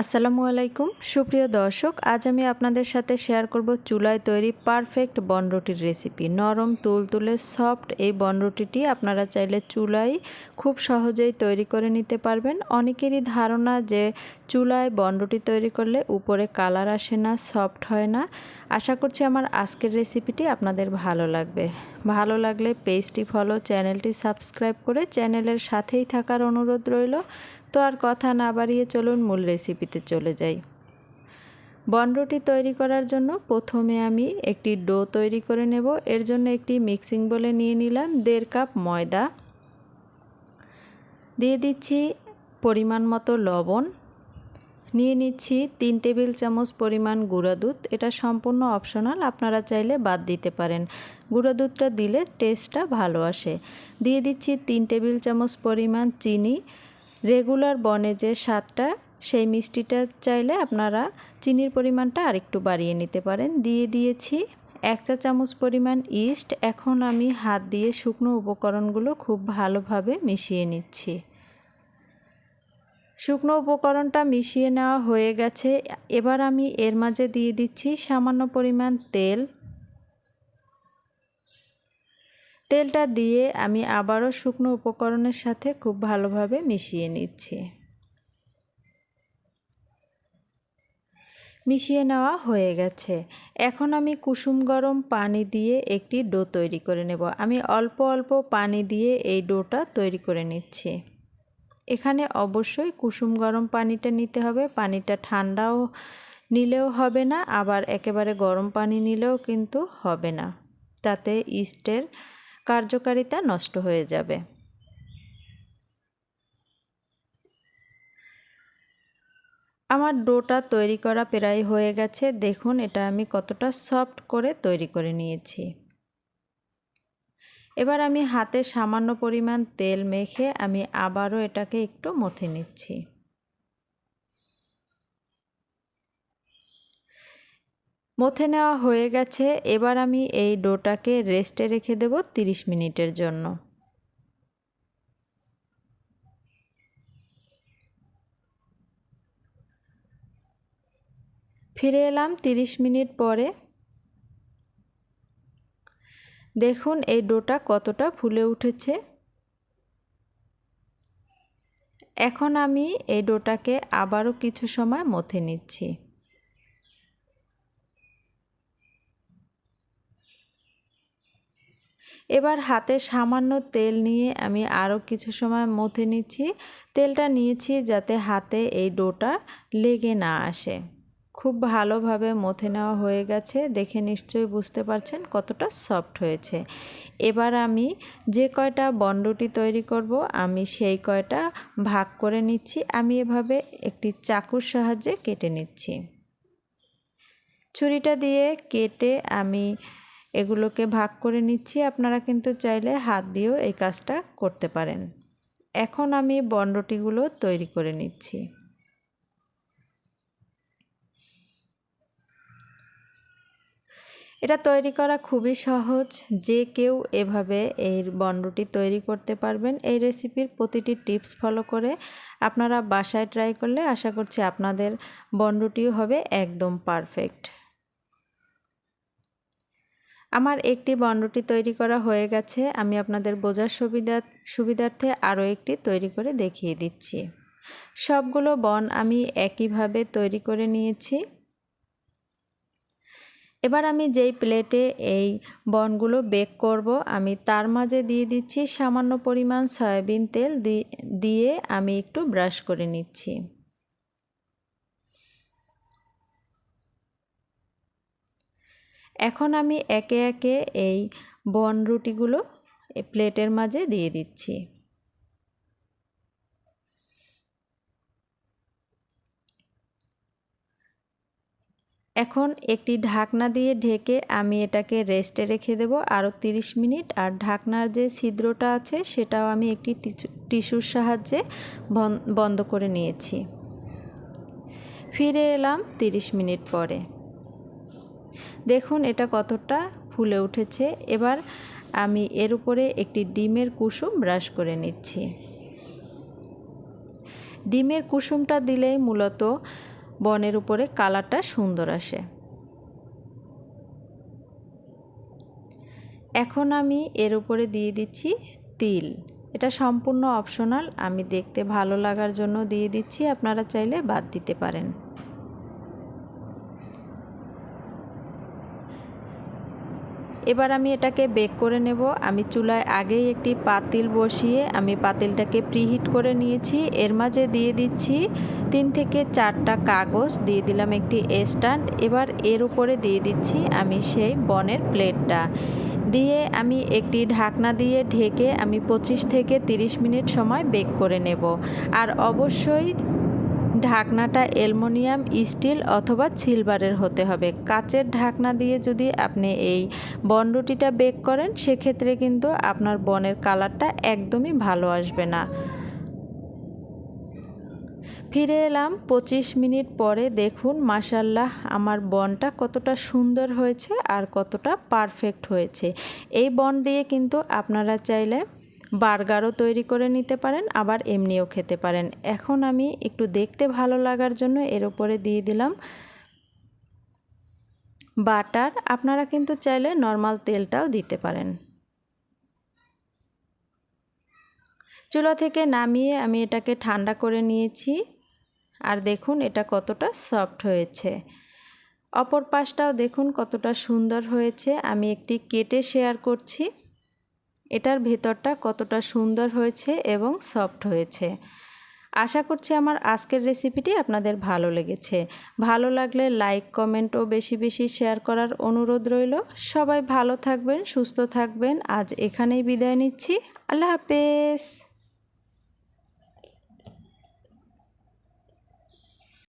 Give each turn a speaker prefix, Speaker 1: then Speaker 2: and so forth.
Speaker 1: আসসালামু আলাইকুম। সুপ্রিয় দর্শক, আজ আমি আপনাদের সাথে শেয়ার করব চুলায় তৈরি পারফেক্ট বনরুটির রেসিপি। নরম তুলতুলে সফট এই বনরুটিটি আপনারা চাইলে চুলায় খুব সহজেই তৈরি করে নিতে পারবেন। অনেকেরই ধারণা যে চুলায় বনরুটি তৈরি করলে উপরে কালার আসে না, সফট হয় না। আশা করছি আমার আজকের রেসিপিটি আপনাদের ভালো লাগবে। ভালো লাগলে পেজটি ফলো চ্যানেলটি সাবস্ক্রাইব করে চ্যানেলের সাথেই থাকার অনুরোধ রইল। তো আর কথা না বাড়িয়ে চলুন মূল রেসিপিতে চলে যাই। বনরুটি তৈরি করার জন্য প্রথমে আমি একটি ডো তৈরি করে নেব। এর জন্য একটি মিক্সিং বলে নিয়ে নিলাম দেড় কাপ ময়দা। দিয়ে দিচ্ছি পরিমাণ মতো লবণ। নিয়ে নিচ্ছি তিন টেবিল চামচ পরিমাণ গুঁড়া দুধ। এটা সম্পূর্ণ অপশনাল, আপনারা চাইলে বাদ দিতে পারেন। গুঁড়া দুধটা দিলে টেস্টটা ভালো আসে। দিয়ে দিচ্ছি তিন টেবিল চামচ পরিমাণ চিনি। রেগুলার বনে যে স্বাদটা, সেই মিষ্টিটা চাইলে আপনারা চিনির পরিমাণটা আরেকটু বাড়িয়ে নিতে পারেন। দিয়ে দিয়েছি এক চা চামচ পরিমাণ ইস্ট। এখন আমি হাত দিয়ে শুকনো উপকরণগুলো খুব ভালোভাবে মিশিয়ে নিচ্ছি। শুকনো উপকরণটা মিশিয়ে নেওয়া হয়ে গেছে। এবার আমি এর মাঝে দিয়ে দিচ্ছি সামান্য পরিমাণ তেল। তেলটা দিয়ে আমি আবারও শুকনো উপকরণের সাথে খুব ভালোভাবে মিশিয়ে নিচ্ছি। মিশিয়ে নেওয়া হয়ে গেছে। এখন আমি কুসুম গরম পানি দিয়ে একটি ডো তৈরি করে নেব। আমি অল্প অল্প পানি দিয়ে এই ডোটা তৈরি করে নিচ্ছি। এখানে অবশ্যই কুসুম গরম পানিটা নিতে হবে। পানিটা ঠান্ডাও নিলেও হবে না, আবার একেবারে গরম পানি নিলেও কিন্তু হবে না। তাতে ইস্টের কার্যকারিতা নষ্ট হয়ে যাবে। আমার ডোটা তৈরি করা প্রায় হয়ে গেছে। দেখুন, এটা আমি কতটা সফট করে তৈরি করে নিয়েছি। এবার আমি হাতে সামান্য পরিমাণ তেল মেখে আমি আবারও এটাকে একটু মথে নিচ্ছি। মথে নেওয়া হয়ে গেছে, এবার আমি এই ডোটাকে রেস্টে রেখে দেব 30 মিনিটের জন্য। ফিরে এলাম 30 মিনিট পরে। দেখুন, এই ডোটা কতটা ফুলে উঠেছে। এখন আমি এই ডোটাকে আবারও কিছু সময় মথে নিচ্ছি। এবার হাতে সামান্য তেল নিয়ে আমি আরও কিছু সময় মথে নিচ্ছি। তেলটা নিয়েছি যাতে হাতে এই ডোটা লেগে না আসে। খুব ভালোভাবে মথে নেওয়া হয়ে গেছে। দেখে নিশ্চয়ই বুঝতে পারছেন কতটা সফট হয়েছে। এবার আমি যে কয়টা বন্ডটি তৈরি করব, আমি সেই কয়টা ভাগ করে নিচ্ছি। আমি এভাবে একটি চাকুর সাহায্যে কেটে নিচ্ছি। ছুরিটা দিয়ে কেটে আমি এগুলোকে ভাগ করে নিচ্ছি। আপনারা কিন্তু চাইলে হাত দিয়েও এই কাজটা করতে পারেন। এখন আমি বন্ডটিগুলো তৈরি করে নিচ্ছি। এটা তৈরি করা খুবই সহজ। যে কেউ এভাবে এই বন্ডটি তৈরি করতে পারবেন। এই রেসিপির প্রতিটি টিপস ফলো করে আপনারা বাসায় ট্রাই করলে আশা করছি আপনাদের বন্ডটিও হবে একদম পারফেক্ট। আমার একটি বন্ডটি তৈরি করা হয়ে গেছে। আমি আপনাদের বোঝার সুবিধা, সুবিধার্থে আরও একটি তৈরি করে দেখিয়ে দিচ্ছি। সবগুলো বন আমি একইভাবে তৈরি করে নিয়েছি। এবার আমি যেই প্লেটে এই বনগুলো বেক করব, আমি তার মাঝে দিয়ে দিচ্ছি সামান্য পরিমাণ সয়াবিন তেল দিয়ে আমি একটু ব্রাশ করে নিচ্ছি। এখন আমি একে একে এই বন রুটিগুলো প্লেটের মাঝে দিয়ে দিচ্ছি। এখন একটি ঢাকনা দিয়ে ঢেকে আমি এটাকে রেস্টে রেখে দেব আরও 30 মিনিট। আর ঢাকনার যে ছিদ্রটা আছে, সেটাও আমি একটি টিস্যুর সাহায্যে বন্ধ করে নিয়েছি। ফিরে এলাম 30 মিনিট পরে। দেখুন এটা কতটা ফুলে উঠেছে। এবার আমি এর উপরে একটি ডিমের কুসুম ব্রাশ করে নিচ্ছি। ডিমের কুসুমটা দিলেই মূলত বনের উপরে কালারটা সুন্দর আসে। এখন আমি এর উপরে দিয়ে দিচ্ছি তিল। এটা সম্পূর্ণ অপশনাল আমি দেখতে ভালো লাগার জন্য দিয়ে দিচ্ছি, আপনারা চাইলে বাদ দিতে পারেন। এবার আমি এটাকে বেক করে নেব। আমি চুলায় আগেই একটি পাতিল বসিয়ে আমি পাতিলটাকে প্রিহিট করে নিয়েছি। এর মাঝে দিয়ে দিচ্ছি তিন থেকে চারটা কাগজ, দিয়ে দিলাম একটি স্ট্যান্ড। এবার এর উপরে দিয়ে দিচ্ছি আমি সেই বনের প্লেটটা। দিয়ে আমি একটি ঢাকনা দিয়ে ঢেকে আমি পঁচিশ থেকে তিরিশ মিনিট সময় বেক করে নেব। আর অবশ্যই ঢাকনাটা অ্যালমোনিয়াম, স্টিল অথবা সিলভারের হতে হবে। কাচের ঢাকনা দিয়ে যদি আপনি এই বনরুটিটা বেক করেন, সেক্ষেত্রে কিন্তু আপনার বনের কালারটা একদমই ভালো আসবে না। ফিরে এলাম পঁচিশ মিনিট পরে। দেখুন মাসাল্লাহ আমার বনটা কতটা সুন্দর হয়েছে আর কতটা পারফেক্ট হয়েছে। এই বন দিয়ে কিন্তু আপনারা চাইলে বার্গারও তৈরি করে নিতে পারেন, আবার এমনিও খেতে পারেন। এখন আমি একটু দেখতে ভালো লাগার জন্য এর উপরে দিয়ে দিলাম বাটার। আপনারা কিন্তু চাইলে নর্মাল তেলটাও দিতে পারেন। চুলা থেকে নামিয়ে আমি এটাকে ঠান্ডা করে নিয়েছি। আর দেখুন এটা কতটা সফট হয়েছে। অপর পাশটাও দেখুন কতটা সুন্দর হয়েছে। আমি একটি কেটে শেয়ার করছি। এটার ভেতরটা কতটা সুন্দর হয়েছে এবং সফট হয়েছে। আশা করছি আমার আজকের রেসিপিটি আপনাদের ভালো লেগেছে। ভালো লাগলে লাইক, কমেন্ট ও বেশি বেশি শেয়ার করার অনুরোধ রইল। সবাই ভালো থাকবেন, সুস্থ থাকবেন। আজ এখানেই বিদায় নিচ্ছি। আল্লাহ হাফেজ।